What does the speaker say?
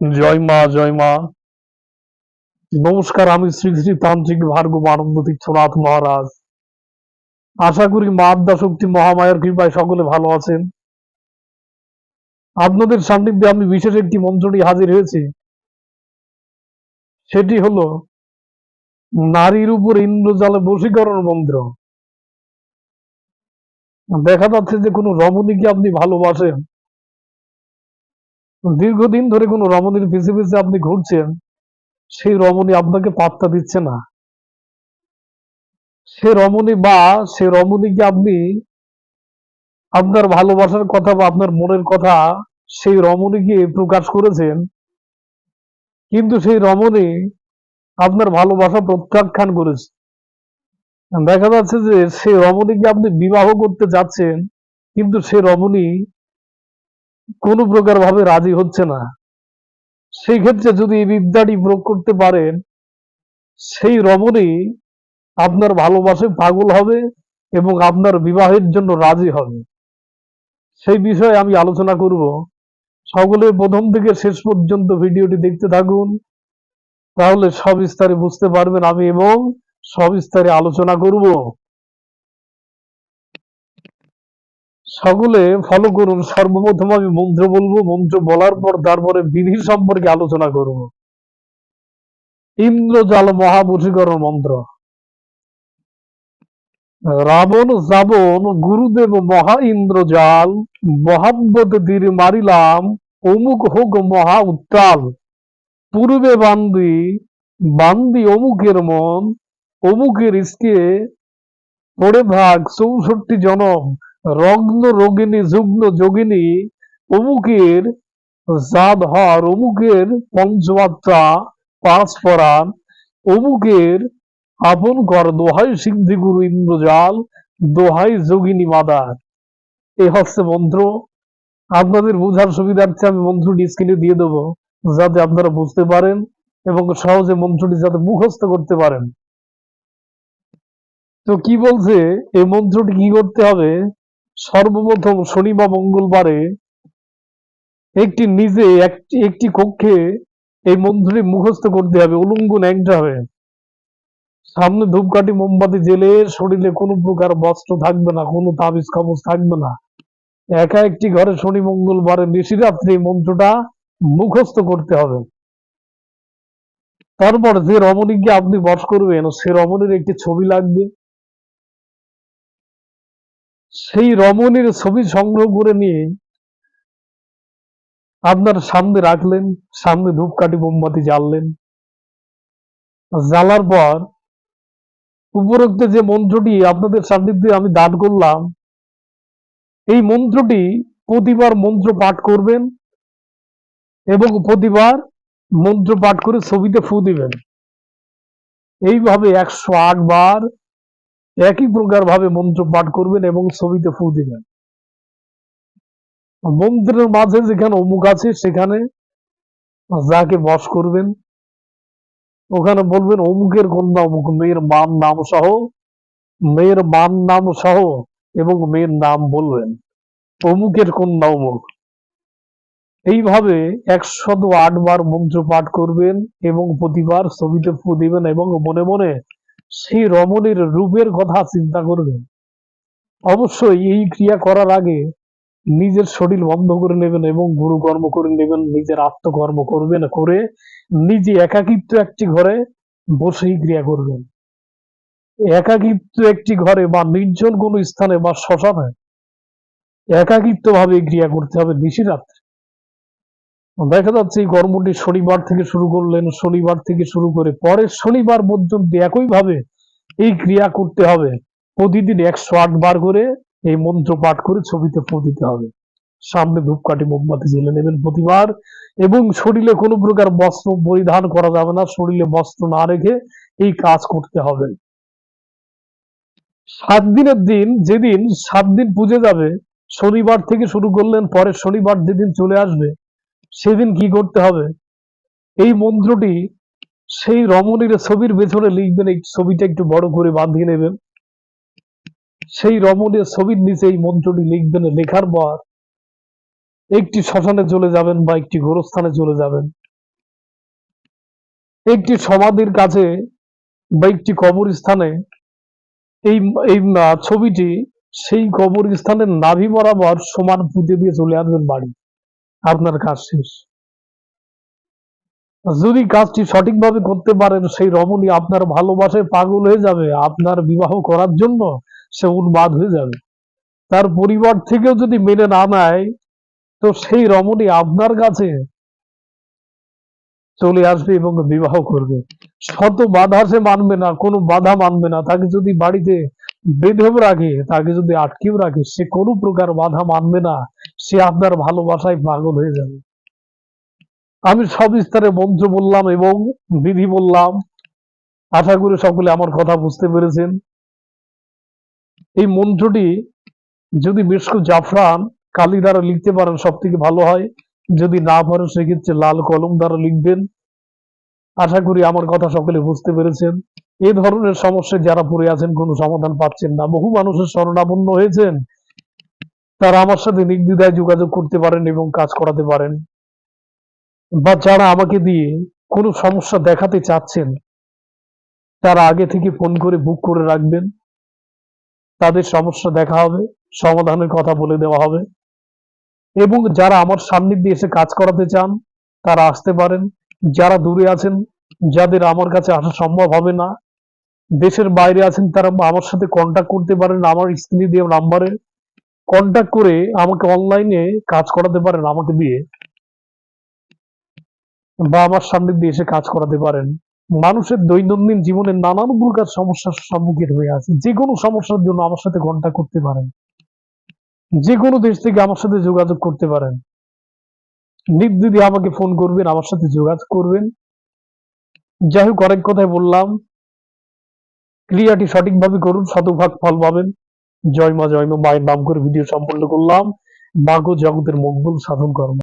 জয় মা জয় মা। নমস্কার, আমি শ্রী শ্রী তান্ত্রিক ভার্গব আনন্দ তীর্থনাথ মহারাজ। আশা করি মা আদ্যা শক্তি মহামায়ার কৃপায় সকলে ভালো আছেন। আপনাদের সান্নিধ্যে আমি বিশেষ একটি মন্ত্রটি হাজির হয়েছি। সেটি হলো, নারীর উপর ইন্দ্রজালে বশীকরণ মন্ত্র। দেখা যাচ্ছে যে কোনো রমণীকে আপনি ভালোবাসেন। দীর্ঘদিন ধরে কোনো রমণীর পিছে পিছে আপনি ঘুরছেন, সেই রমণী আপনাকে পাত্তা দিচ্ছে না। সে রমণী বা সে রমণীকে আপনি আপনার ভালোবাসার কথা বা আপনার মনের কথা সেই রমণীকে প্রকাশ করেছেন, কিন্তু সেই রমণী আপনার ভালোবাসা প্রত্যাখ্যান করেছে। দেখা যাচ্ছে যে সেই রমণীকে আপনি বিবাহ করতে যাচ্ছেন, কিন্তু সে রমণী কোনো প্রকার ভাবে রাজি হচ্ছে না। সেই ক্ষেত্রে যদি এই বিদ্যাটি প্রয়োগ করতে পারেন, সেই রমণী আপনার ভালোবাসায় পাগল হবে এবং আপনার বিবাহের জন্য রাজি হবে। সেই বিষয়ে আমি আলোচনা করব। সকলে প্রথম থেকে শেষ পর্যন্ত ভিডিওটি দেখতে থাকুন, তাহলে সবিস্তারে বুঝতে পারবেন আমি এবং সবিস্তারে আলোচনা করব। সকলে ফলো করুন, সর্বপ্রথম আমি মন্ত্র বলব, মন্ত্র বলার পর তারপরে বিধি সম্পর্কে আলোচনা করব। ইন্দ্রজাল মহাবশীকরণ মন্ত্র। রাবণ শ্রাবণ গুরুদেব, মহা ইন্দ্রজাল, মহাব্বত তীর মারিলাম, অমুক হোক মহা উত্তাল। পূর্বে বান্দি বান্দি অমুকের মন, অমুকের ইস্কে, পড়ে ভাগ, চৌষট্টি জনম। রগ্ন রোগিনী যুগ্ন যোগিনী অমুকের জাদ হর, অমুকের পঞ্চমাত্রা পাঁচ পরাণ অমুকের আপন কর, দোহাই সিদ্ধি গুরু ইন্দ্রজাল, দোহাই যোগিনী মাদার। এই হচ্ছে মন্ত্র। আপনাদের বোঝার সুবিধার্থে আমি মন্ত্রটি স্ক্রিনে দিয়ে দেবো, যাতে আপনারা বুঝতে পারেন এবং সহজে মন্ত্রটি যাতে মুখস্থ করতে পারেন। তো কি বলছে? এই মন্ত্রটি কি করতে হবে? সর্বপ্রথম শনি বা মঙ্গলবারে একটি নিজে একটি কক্ষে এই মন্ত্রটি মুখস্থ করতে হবে উলঙ্গ ন্যাংটা হবে। সামনে ধূপকাঠি, মোমবাতি জেলে শরীরে কোনো প্রকার বস্ত্র থাকবে না, কোনো তাবিজ কবজ থাকবে না। একা একটি ঘরে শনি, মঙ্গলবারে বেশি রাত্রে এই মন্ত্রটা মুখস্থ করতে হবে। তারপর যে রমণীকে আপনি বস করবেন, সে রমণীর একটি ছবি লাগবে। সেই রমণীর ছবি সংগ্রহ করে নিয়ে আপনার সামনে রাখলেন, সামনে ধূপকাঠি মোমবাতি জ্বাললেন। জ্বালার পর উপরোক্ত যে মন্ত্রটি আপনাদের সান্নিধ্যে আমি দান করলাম, এই মন্ত্রটি প্রতিবার মন্ত্র পাঠ করবেন এবং প্রতিবার মন্ত্র পাঠ করে ছবিতে ফু দিবেন। এইভাবে একশো আট বার একই প্রকার ভাবে মন্ত্র পাঠ করবেন এবং ছবিতে ফু দিবেন। মন্ত্রের মাঝে যেখানে অমুক আছে, সেখানে যাকে বস করবেন, ওখানে বলবেন, অমুকের কন্যা, অমুক মেয়ের মান, নাম সহ, মেয়ের মান, নাম সহ এবং মেয়ের নাম বলবেন, অমুকের কন্যা, অমুক। এইভাবে একশত আট বার মন্ত্র পাঠ করবেন এবং প্রতিবার ছবিতে ফু দিবেন এবং মনে মনে সেই রমণীর রূপের কথা চিন্তা করবেন অবশ্যই এই ক্রিয়া করার আগে নিজের শরীর বন্ধ করে নেবেন এবং গুরু কর্ম করে নেবেন, নিজের আত্মকর্ম করবেন, করে নিজে একাকিত্ব একটি ঘরে বসেই ক্রিয়া করবেন। একাকিত্ব একটি ঘরে বা নির্জন কোনো স্থানে বা শ্মশানে একাকিত্ব ভাবে ক্রিয়া করতে হবে নিশি রাত্রে দেখা যাচ্ছে এই কর্মটি শনিবার থেকে শুরু করলেন, শনিবার থেকে শুরু করে পরের শনিবার পর্যন্ত একইভাবে এই ক্রিয়া করতে হবে। প্রতিদিন একশো আট বার করে এই মন্ত্র পাঠ করে ছবিতে ফু হবে। সামনে ধূপকাঠি মোমবাতি জেলে নেবেন প্রতিবার এবং শরীরে কোনো প্রকার বস্ত্র পরিধান করা যাবে না। শরীরে বস্ত্র না রেখে এই কাজ করতে হবে। সাত দিনের দিন যেদিন সাত দিন পুজো যাবে, শনিবার থেকে শুরু করলেন, পরের শনিবার যেদিন চলে আসবে সেদিন কি করতে হবে? এই মন্ত্রটি সেই রমণীর ছবির পেছনে লিখবেন, এই ছবিটা একটু বড় করে বাঁধিয়ে নেবেন। সেই রমণীর ছবির নিচে এই মন্ত্রটি লিখবেন, লেখার পর একটি শ্মশানে চলে যাবেন বা একটি গোরস্থানে চলে যাবেন। একটি সমাধির কাছে বা একটি কবরস্থানে এই এই ছবিটি সেই কবরস্থানের নাভি বরাবর সমান পুঁতে দিয়ে চলে আসবেন বাড়ি। আপনার কাজ শেষ। যদি কাজটি সঠিকভাবে করতে পারেন, সেই রমণী আপনার ভালোবাসায় পাগল হয়ে যাবে। আপনার বিবাহ করার জন্য সে উন্মাদ হয়ে যাবে। তার পরিবার থেকেও যদি মেনে না নেয়, তো সেই রমণী আপনার কাছে চলে আসবে এবং বিবাহ করবে। শত বাধা সে মানবে না, কোনো বাধা মানবে না। তাকে যদি বাড়িতে বেঁধেও রাখে, তাকে যদি আটকেও রাখে, সে কোনো প্রকার বাধা মানবে না। সে আপনার ভালোবাসায় পাগল হয়ে যাবে। আমি সবিস্তারে মন্ত্র বললাম এবং বিধি বললাম। আশা করি সকলে আমার কথা বুঝতে পেরেছেন। এই মন্ত্রটি যদি মিশকু জাফরান কালি দ্বারা লিখতে পারেন সব থেকে ভালো হয়। যদি না পারেন, সেক্ষেত্রে লাল কলম দ্বারা লিখবেন। আশা করি আমার কথা সকলে বুঝতে পেরেছেন। এ ধরনের সমস্যায় যারা পড়ে আছেন, কোনো সমাধান পাচ্ছেন না। বহু মানুষের শরণাপন্ন হয়েছেন। তারা আমার সাথে নির্দ্বিধায় যোগাযোগ করতে পারেন এবং কাজ করাতে পারেন। বা যারা আমাকে দিয়ে কোনো সমস্যা দেখাতে চাচ্ছেন, তারা আগে থেকে ফোন করে বুক করে রাখবেন। তাদের সমস্যা দেখা হবে, সমাধানের কথা বলে দেওয়া হবে। এবং যারা আমার সান্নিধ্যে এসে কাজ করাতে চান, তারা আসতে পারেন। যারা দূরে আছেন, যাদের আমার কাছে আসা সম্ভব হবে না, দেশের বাইরে আছেন, তারা আমার সাথে কন্ট্যাক্ট করতে পারেন। আমার স্ক্রিনে দেওয়া নাম্বারে কন্ট্যাক্ট করে আমাকে অনলাইনে কাজ করাতে পারেন, আমাকে দিয়ে। বা আমার সান্নিধ্যে এসে কাজ করাতে পারেন। মানুষের দৈনন্দিন জীবনে নানান প্রকার সমস্যার সম্মুখীন হয়ে আছে। যে কোনো সমস্যার জন্য আমার সাথে কন্ট্যাক্ট করতে পারেন। যে কোনো দেশ থেকে আমার সাথে যোগাযোগ করতে পারেন। নির্দিদি আমাকে ফোন করবেন, আমার সাথে যোগাযোগ করবেন। যাই হোক অনেক কথাই বললাম, ক্রিয়াটি সঠিকভাবে করুন, শতভাগ ফল পাবেন। জয় মা জয় মা করে ভিডিও সম্পন্ন করলাম। মাগো জগতের মঙ্গল সাধন কর্ম